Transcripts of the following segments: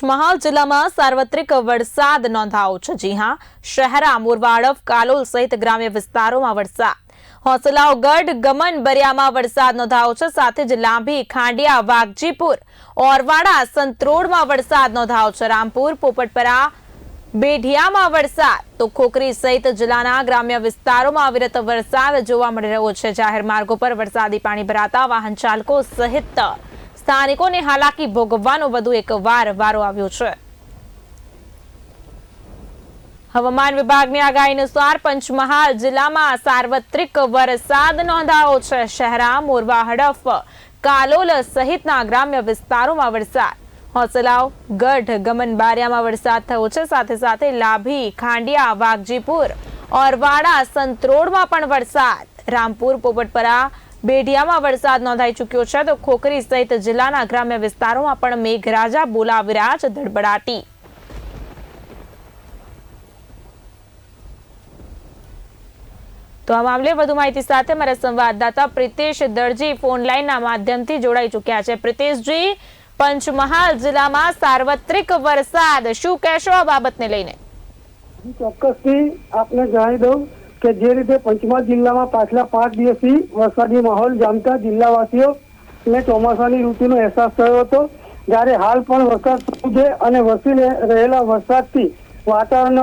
પંચમહાલ જિલ્લામાં સાર્વત્રિક વરસાદ નોંધાયો છે. જી હા, શહેરા, મોરવાડફ, કાલોલ સહિત ગ્રામ્ય વિસ્તારોમાં વરસાદ. હોસલાઓ ગઢ, ગમન બરિયામાં વરસાદ નોંધાયો છે. સાથે જ લાંભી, ખાંડિયા, વાઘજીપુર, ઓરવાડા સંત્રોડમાં વરસાદ નોંધાયો છે. રામપુર, પોપટપરા, બેઢિયામાં વરસાદ. તો ખોખરી સહિત જિલ્લાના ગ્રામ્ય વિસ્તારોમાં અવિરત વરસાદ જોવા મળી રહ્યો છે. જાહેર માર્ગો પર વરસાદી પાણી ભરાતા વાહન ચાલકો સહિત સ્થાનિકોને હાલાકી ભોગવવાનો વધુ એક વાર વારો આવ્યો છે. હવામાન વિભાગની આગાહી અનુસાર પંચમહાલ જિલ્લામાં સાર્વત્રિક વરસાદ નોંધાયો છે. શહેરા, મોરવા, હડફ, કાલોલ સહિતના ગ્રામ્ય વિસ્તારોમાં વરસાદ. હોસલાવ, ગઢ ગમનબારિયામાં વરસાદ થયો છે. સાથે સાથે લાભી, ખાંડિયા, વાઘજીપુર, ઓરવાડા, સંત્રોડમાં પણ વરસાદ. રામપુર, પોપટપરા બેઢિયામાં વરસાદ નોંધાઈ ચૂક્યો છે તો ખોખરી સહિત જિલ્લાના ગ્રામ્ય વિસ્તારોમાં પણ મેઘરાજા બોલાવી રહ્યા ધડબડાટી. તો આ મામલે વધુ માહિતી સાથે મારા સંવાદદાતા પ્રિતેશ દરજી ફોન લાઈનના માધ્યમથી જોડાઈ ચૂક્યા છે. પ્રિતેશજી, પંચમહાલ જિલ્લામાં સાર્વત્રિક વરસાદ, શું કહેશો આ બાબતને લઈને? ચોક્કસથી આપને જણાવી દઉં કે જે રીતે પંચમહાલ જિલ્લામાં પાછલા પાંચ દિવસથી વરસાદી માહોલ જામતા જિલ્લાવાસીઓ ને ચોમાસાની ઋતુનો અહેસાસ થયો હતો. જ્યારે હાલ પણ વરસાદ શરૂ છે અને વસી રહેલા વરસાદથી વાતાવરણ,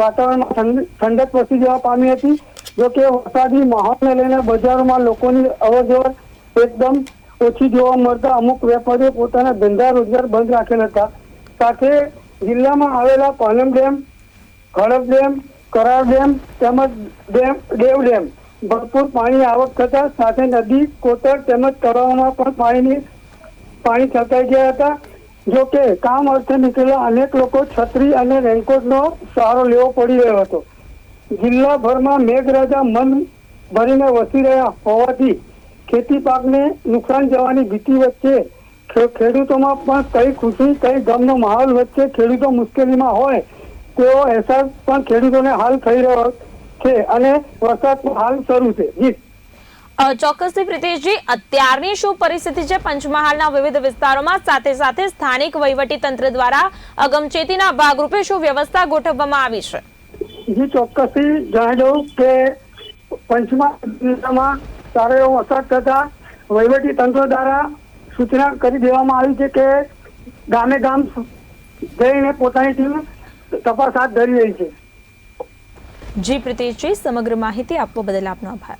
વાતાવરણમાં ઠંડક વસી જવા પામી હતી. જો કે વરસાદી માહોલને લઈને બજારોમાં લોકોની અવરજવર એકદમ ઓછી જોવા મળતા અમુક વેપારીઓ પોતાના ધંધા રોજગાર બંધ રાખેલ હતા. સાથે જિલ્લામાં આવેલા Palam dam Hadap dam Karar dam તેમજ ડેમ દેવ ડેમ. ભરપૂર પાણી આવક થતા સાથે નદી, કોતર તેમજ તળાવમાં પણ પાણીની, પાણી છલકાઈ ગયા હતા. જો કે કામ અર્થે નીકળેલા અનેક લોકો છત્રી અને રેનકોટનો સહારો લેવો પડી રહ્યો હતો. જિલ્લાભરમાં મેઘરાજા મન ભરીને વસી રહ્યા હોવાથી ખેતી પાકને નુકસાન જવાની ભીતિ વચ્ચે ખેડૂતોમાં પણ કઈ ખુશી, કઈ ગમનો માહોલ વચ્ચે ખેડૂતો મુશ્કેલીમાં હોય તેવો અહેસાસ પણ ખેડૂતોને હાલ થઈ રહ્યો છે અને વરસાદ હાલ શરૂ છે. જી. ચોક્કસથી પ્રિતેશજી અત્યારની શું પરિસ્થિતિ છે? પંચમહાલના વિવિધ વિસ્તારોમાં સાથે સાથે સ્થાનિક તંત્ર દ્વારા અગમચેતીના ભાગરૂપે શું વ્યવસ્થા ગોઠવવામાં આવી છે? જી ચોક્કસથી જણાવી દઉં કે પંચમહાલ જિલ્લામાં સારો એવો વરસાદ થતા વહીવટી તંત્ર દ્વારા સૂચના કરી દેવામાં આવી છે કે ગામે ગામ જઈને પોતાની ટીમ તપાસ હાથ ધરી રહી છે. જી પ્રિતેશજી, સમગ્ર માહિતી આપવા બદલ આપનો આભાર.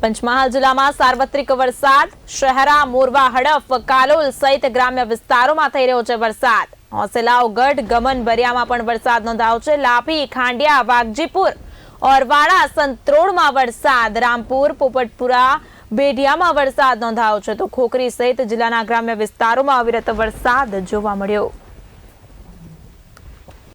પંચમહાલ જિલ્લામાં સાર્વત્રિક વરસાદ, શહેરા, મોરવા, હડફ, કાલોલ સહિત ગ્રામ્ય વિસ્તારોમાં થઈ રહ્યો છે વરસાદ. હોસેલાવ, ગઢ, ગમન બરિયામાં પણ વરસાદ નોંધાયો છે. લાભી ખાંડિયા, વાઘજીપુર, ઓરવાડા સંત્રોડમાં વરસાદ. રામપુર, પોપટપુરા, બેઢિયામાં વરસાદ નોંધાયો છે. તો ખોખરી સહિત જિલ્લાના ગ્રામ્ય વિસ્તારોમાં અવિરત વરસાદ જોવા મળ્યો.